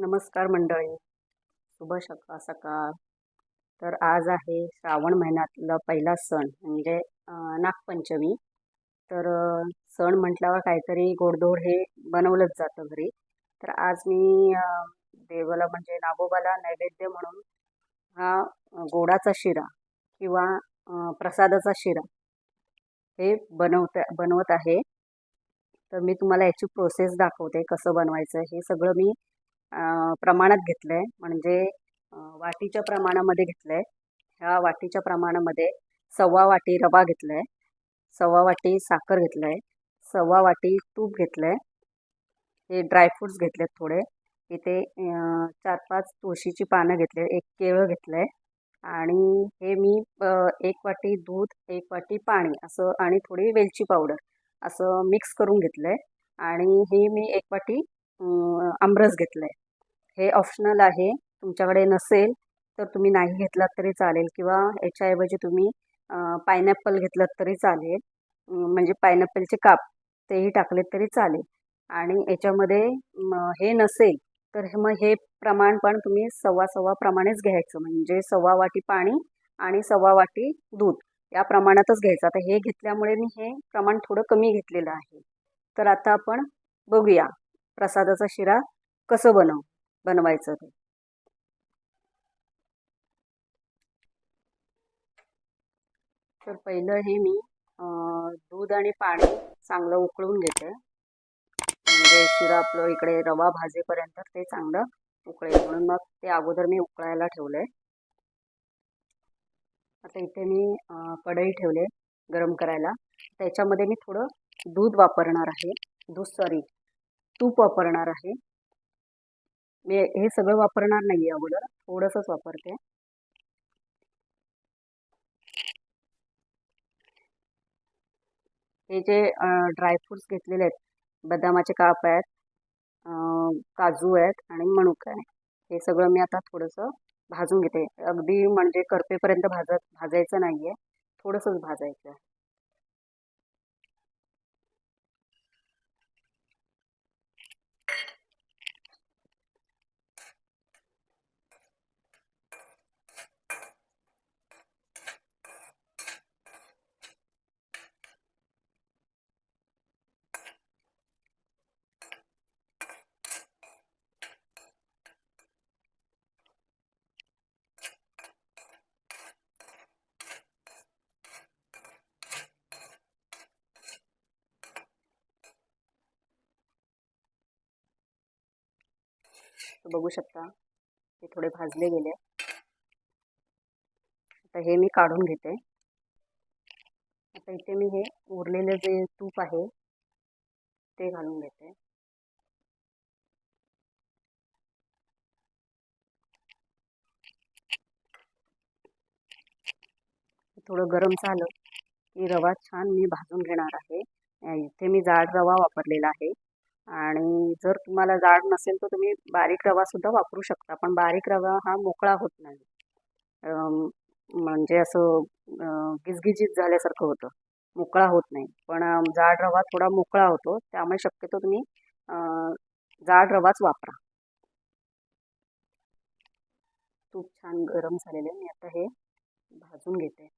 नमस्कार मंडळी. शुभ सकाळ सकाळ. तर आज आहे श्रावण महिन्यातला पहिला सण म्हणजे नागपंचमी. तर सण म्हटल्यावर काहीतरी गोडधोड हे बनवलंच जातं घरी. तर आज मी देवाला म्हणजे नागोबाला नैवेद्य म्हणून हा गोडाचा शिरा किंवा प्रसादाचा शिरा हे बनवत बनवत आहे. तर मी तुम्हाला याची प्रोसेस दाखवते कसं बनवायचं हे सगळं मी प्रमाणात घेतलं आहे म्हणजे वाटीच्या प्रमाणामध्ये घेतलं आहे ह्या वाटीच्या प्रमाणामध्ये सव्वा वाटी रवा घेतला आहे सव्वा वाटी साखर घेतलं आहे सव्वा वाटी तूप घेतलं आहे हे ड्रायफ्रूट्स घेतलेत थोडे. इथे चार पाच तुळशीची पानं घेतले एक केळं घेतलं आहे आणि हे मी एक वाटी दूध एक वाटी पाणी असं आणि थोडी वेलची पावडर असं मिक्स करून घेतलं आहे आणि हे मी एक वाटी आमरस घेतलं आहे हे ऑप्शनल आहे. तुमच्याकडे नसेल तर तुम्ही नाही घेतलात तरी चालेल किंवा याच्याऐवजी तुम्ही पायनॅपल घेतलात तरी चालेल. म्हणजे पायनॅपलचे काप तेही टाकलेत तरी चालेल. आणि याच्यामध्ये हे नसेल तर हे मग हे प्रमाण पण तुम्ही सव्वा सव्वा प्रमाणेच घ्यायचं. म्हणजे सव्वा वाटी पाणी आणि सव्वा वाटी दूध या प्रमाणातच घ्यायचं. आता हे घेतल्यामुळे मी हे प्रमाण थोडं कमी घेतलेलं आहे. तर आता आपण बघूया. प्रसादाचा शिरा कसं बनव बनवायचं ते? तर पहिलं हे मी दूध आणि पाणी चांगलं उकळून घेते. म्हणजे शिरा आपलं इकडे रवा भाजेपर्यंत ते चांगलं उकळेल. म्हणून मग ते अगोदर मी उकळायला ठेवलंय. आता इथे मी कढई ठेवले गरम करायला. त्याच्यामध्ये मी थोडं दूध वापरणार आहे. दूध सॉरी तूप वापरणार आहे. मी हे सगळं वापरणार नाही आहे अगोदर थोडंसंच वापरते. हे जे ड्रायफ्रुट्स घेतलेले आहेत बदामाचे काप आहेत काजू आहेत आणि मणूक आहे. हे सगळं मी आता थोडंसं भाजून घेते. अगदी म्हणजे करपेपर्यंत भाजत भाजायचं नाही आहे थोडंसंच भाजायचं आहे. बघू शकता. हे थोडे भाजले गेले. आता हे मी काढून घेते. आता इथे मी हे उरलेले जे तूप आहे ते घालून घेते. थोडं गरम झालं की रवा छान मी भाजून घेणार आहे. इथे मी जाड रवा वापरलेला आहे. आणि जर तुम्हाला जाड नसेल तर तुम्ही बारीक रवा सुद्धा वापरू शकता पण बारीक रवा हा मोकळा होत नाही. म्हणजे असं गिजगिजीत झाल्यासारखं होतं. मोकळा होत नाही. पण जाड रवा थोडा मोकळा होतो. त्यामुळे शक्यतो तुम्ही जाड रवाच वापरा. तूप छान गरम झालेलं आहे. मी आता हे भाजून घेते.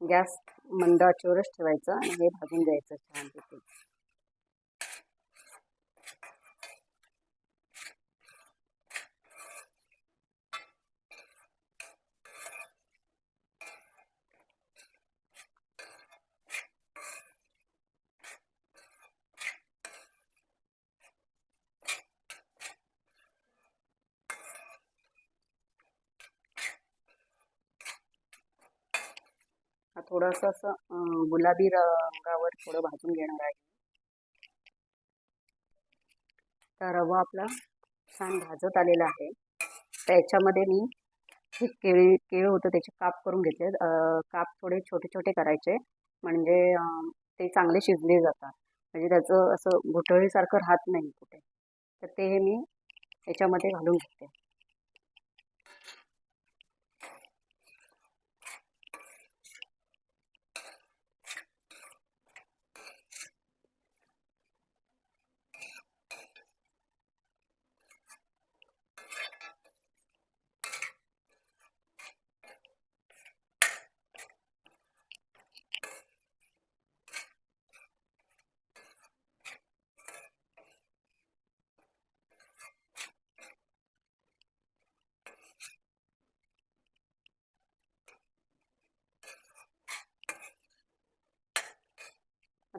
गॅस मंद आचेवरच ठेवायचं आणि हे भाजून द्यायचं छानपैकी थोडंसं असं गुलाबी रंगावर थोडं भाजून घेणार आहे. तर रवा आपला छान भाजत आलेला आहे. त्याच्यामध्ये मी हे केळी केळं होतं त्याचे काप करून घेतले. काप थोडे छोटे छोटे करायचे. म्हणजे ते चांगले शिजले जातात. म्हणजे त्याचं असं घुटळीसारखं राहत नाही कुठे. तर ते हे मी याच्यामध्ये घालून घेते.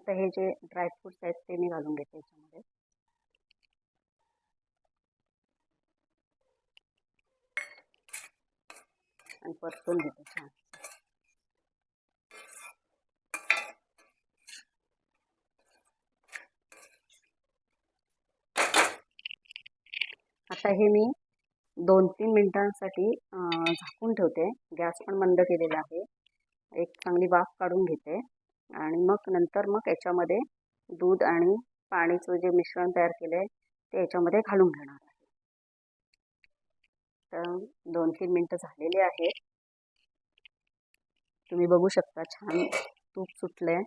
आता हे जे ड्रायफ्रुट्स आहेत ते मी घालून घेते याच्यामध्ये. आणि परतून घेते छान. आता हे मी दोन तीन मिनिटांसाठी झाकून ठेवते. गॅस पण बंद केलेला आहे. एक चांगली वाफ काढून घेते. आणि मग नंतर मग याच्यामध्ये दूध आणि पाणीचं जे मिश्रण तयार केलं आहे ते याच्यामध्ये घालून घेणार आहे. तर दोन तीन मिनटं झालेले आहेत. तुम्ही बघू शकता छान तूप सुटलंय.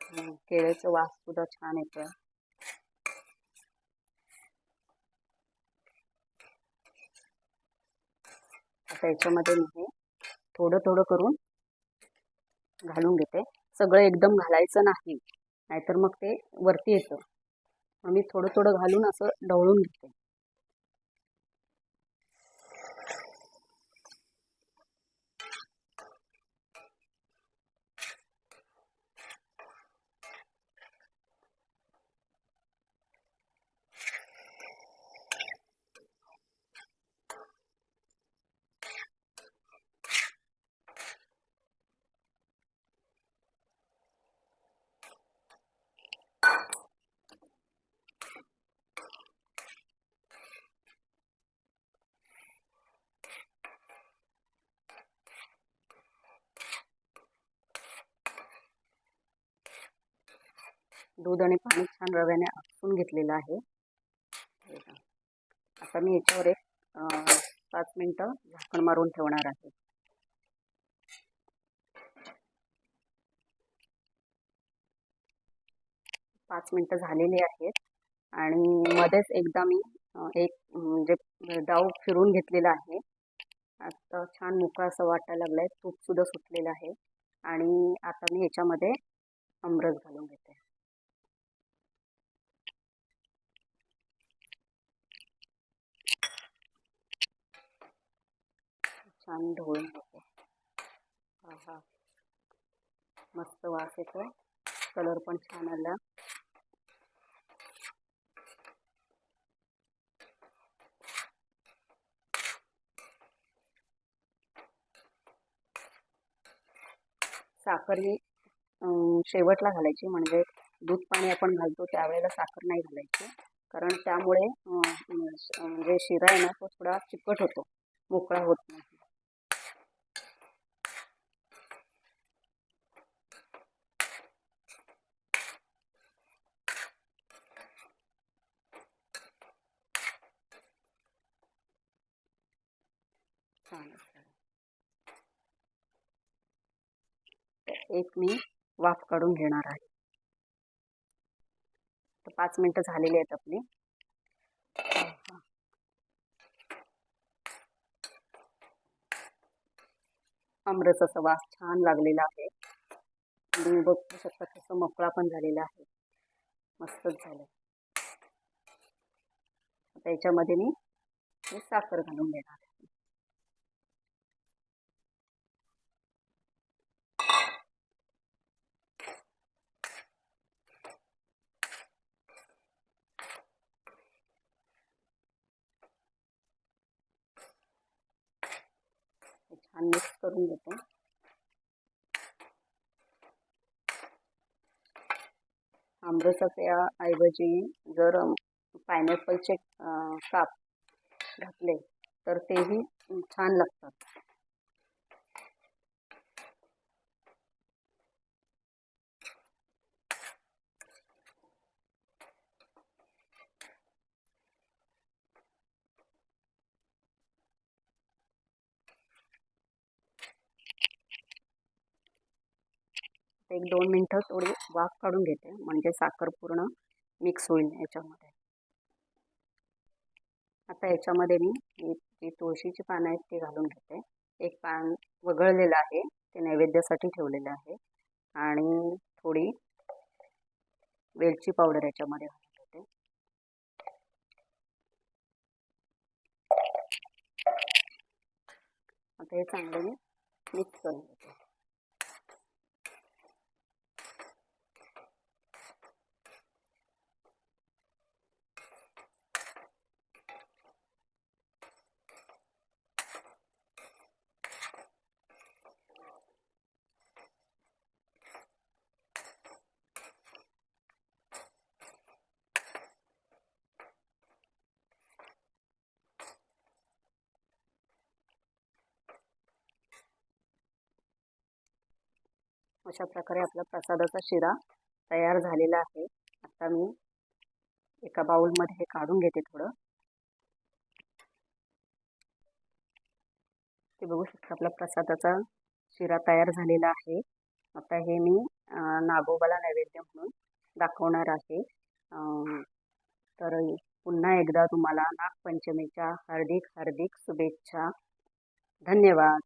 आहे केळ्याचा वास सुद्धा छान येतो आता याच्यामध्ये मी थोडं थोडं करून घालून घेते. सगळं एकदम घालायचं नाही. नाहीतर मग ते वरती येतं. मग मी थोडं थोडं घालून असं ढवळून घेते. दूध आणि पाणी छान रव्याने आपसून घेतलेलं आहे. आता मी याच्यावर एक पाच मिनटं झाकण मारून ठेवणार आहे. पाच मिनटं झालेली आहेत आणि मध्येच एकदा मी एक म्हणजे डाव फिरून घेतलेला आहे. आता छान मोकळा असं वाटायला लागलाय. तूप सुद्धा सुटलेलं आहे. आणि आता मी याच्यामध्ये अमरस घालून घेते. छान ढवळून घेते हा हा मस्त वास येतो. कलर पण छान आला. साखर ही शेवटला घालायची. म्हणजे दूध पाणी आपण घालतो त्यावेळेला साखर नाही घालायची. कारण त्यामुळे म्हणजे शिरा आहे ना तो थोडा चिकट होतो. मोकळा होत नाही. छान एक मी वाफ काढून घेणार आहे. तर पाच मिनटं झालेली आहेत आपली. आमरसाचा वास छान लागलेला आहे. तुम्ही बघू शकता कसं मोकळा पण झालेला आहे. मस्तच झालं. आता याच्यामध्ये मी साखर घालून घेणार छान मिक्स करून घेते. आंबरसाच्या ऐवजी जर पायनॅपलचे काप घातले तर तेही छान लागतात. एक दोन मिनटं थोडी वाफ काढून घेते म्हणजे साखर पूर्ण मिक्स होईल याच्यामध्ये. आता याच्यामध्ये मी जी तुळशीची पानं आहेत ती घालून घेते. एक पान वगळलेलं आहे ते नैवेद्यासाठी ठेवलेलं आहे. आणि थोडी वेलची पावडर याच्यामध्ये घालून घेते. आता हे चांगलं मी मिक्स करून घेते. अशा प्रकारे आपला प्रसादाचा शिरा तयार झालेला आहे. आता मी एका बाउलमध्ये हे काढून घेते थोडं. ते बघू शकता आपला प्रसादाचा शिरा तयार झालेला आहे. आता हे मी नागोबाला नैवेद्य म्हणून दाखवणार आहे. तर पुन्हा एकदा तुम्हाला नागपंचमीच्या हार्दिक हार्दिक शुभेच्छा. धन्यवाद.